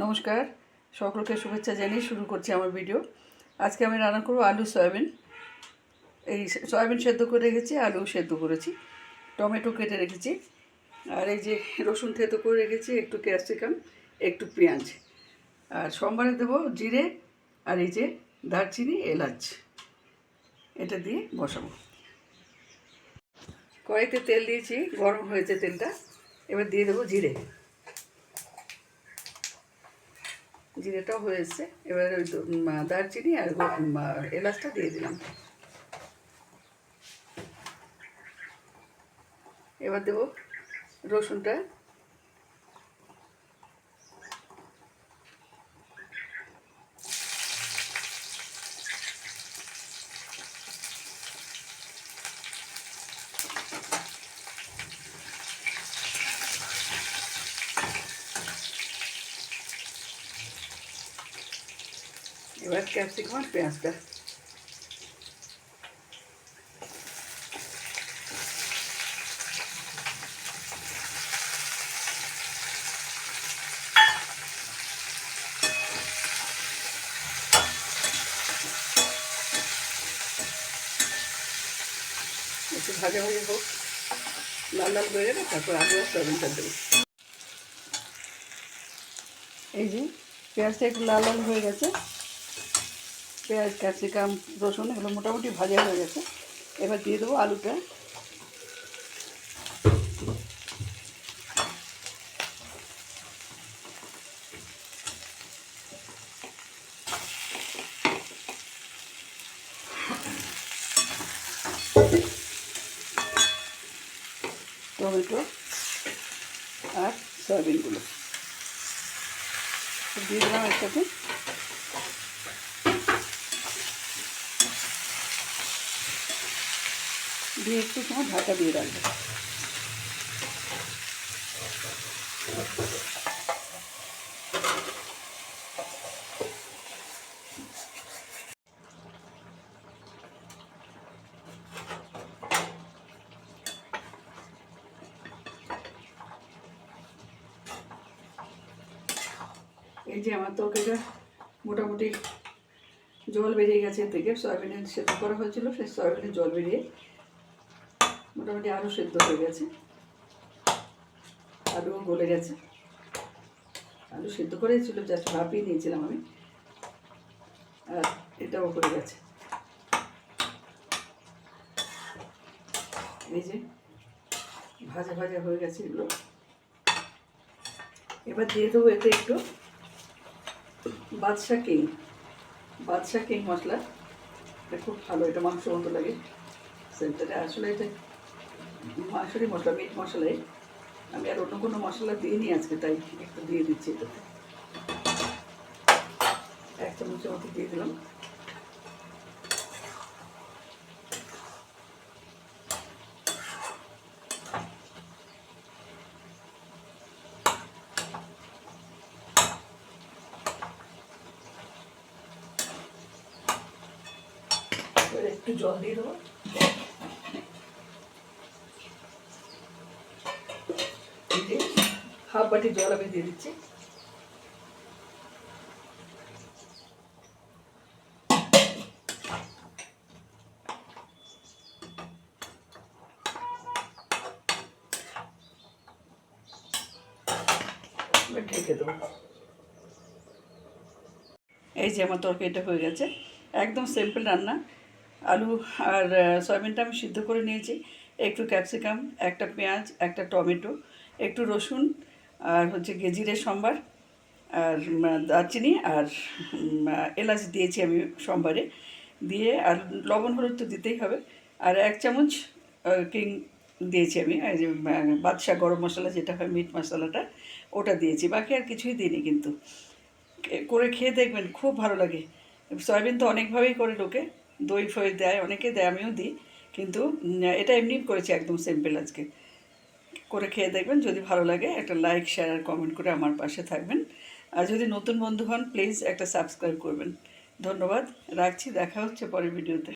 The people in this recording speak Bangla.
নমস্কার। সকলকে শুভেচ্ছা জানিয়ে শুরু করছি আমার ভিডিও আজকে আমি রান্না করব আলু, সয়াবিন। এই সয়াবিন সেদ্ধ করে রেখেছি, আলু সেদ্ধ করেছি। টমেটো কেটে রেখেছি। আর এই যে রসুন থেতো করে রেখেছি, একটু ক্যাপসিকাম, একটু পেঁয়াজ। আর সোমবারে দেবো জিরে আর এই যে দারচিনি, এলাচ। এটা দিয়ে বসাবো। কড়াইতে তেল দিয়েছি, গরম হয়েছে তেলটা। এবার দিয়ে দেবো জিরে। জিরেটাও হয়েছে। এবার ওই দারচিনি আর এলাচটা দিয়ে দিলাম। এবার দেবো রসুনটা এবার ক্যাপসিকাম আর পেঁয়াজটা একটু লাল লাল হয়ে তারপর এই যে, পেঁয়াজটা একটু লাল লাল হয়ে গেছে। পেঁয়াজ, ক্যাপসিকাম, রসুন এগুলো মোটামুটি ভাজা হয়ে গেছে। এবার দিয়ে দেবো আলুটা। টমেটো আর সয়াবিনগুলো। দিয়ে দিলাম একসাথে। দিয়ে একটু সময় ঢাকা দিয়ে রাখব। এই যে আমার তরকারিটা মোটামুটি জল বেরিয়ে গেছে থেকে সয়াবিনের সেদ্ধ করা হয়েছিল, সেই সয়াবিনের জল বেরিয়ে মোটামুটি আরও সেদ্ধ হয়ে গেছে। আলুও গলে গেছে। আলু সেদ্ধ করেই ছিল জাস্ট ভাপিয়ে নিয়েছিলাম আমি। আর এটাও করে গেছে। এই যে ভাজা ভাজা হয়ে গেছে এগুলো। এবার দিয়ে দেবো এতে একটু বাদশা কিং। বাদশা কিং মশলা। এটা খুব ভালো, এটা মাংস মতো লাগে। সেন্টারে আসলে এটা মাংসরই মশলা, মিট মশলাই আমি আর অন্য কোনো মশলা দিইনি আজকে, তাই একটু দিয়ে দিচ্ছি এটাতে। এক চামচের মতো দিয়ে দিলাম। একটু জল দিয়ে দেবো। এই যে হাফ বাটি জল আমি দিয়ে দিচ্ছি ঢেকে দেবো এই যে আমার তরকারিটা হয়ে গেছে। একদম সিম্পল রান্না। আলু আর সয়াবিনটা আমি সিদ্ধ করে নিয়েছি। একটু ক্যাপসিকাম একটা পেঁয়াজ, একটা টমেটো। একটু রসুন আর হচ্ছে গেজিরের সম্বার আর দারচিনি আর এলাচ দিয়েছি আমি সম্বারে দিয়ে, আর লবণ হলুদ তো দিতেই হবে। আর এক চামচ কিং দিয়েছি আমি যে বাদশা গরম মশলা যেটা হয়, মিট মশলাটা, ওটা দিয়েছি। বাকি আর কিছুই দিইনি কিন্তু। করে খেয়ে দেখবেন, খুব ভালো লাগে। সয়াবিন তো অনেকভাবেই করে লোকে, দই, ফই দেয়, অনেকে দেয়, আমিও দিই। কিন্তু এটা এমনি করেছি একদম সিম্পল আজকে। করে খেয়ে দেখবেন। যদি ভালো লাগে, একটা লাইক শেয়ার আর কমেন্ট করে আমার পাশে থাকবেন। আর যদি নতুন বন্ধু হন প্লিজ একটা সাবস্ক্রাইব করবেন। ধন্যবাদ। রাখছি। দেখা হচ্ছে পরের ভিডিওতে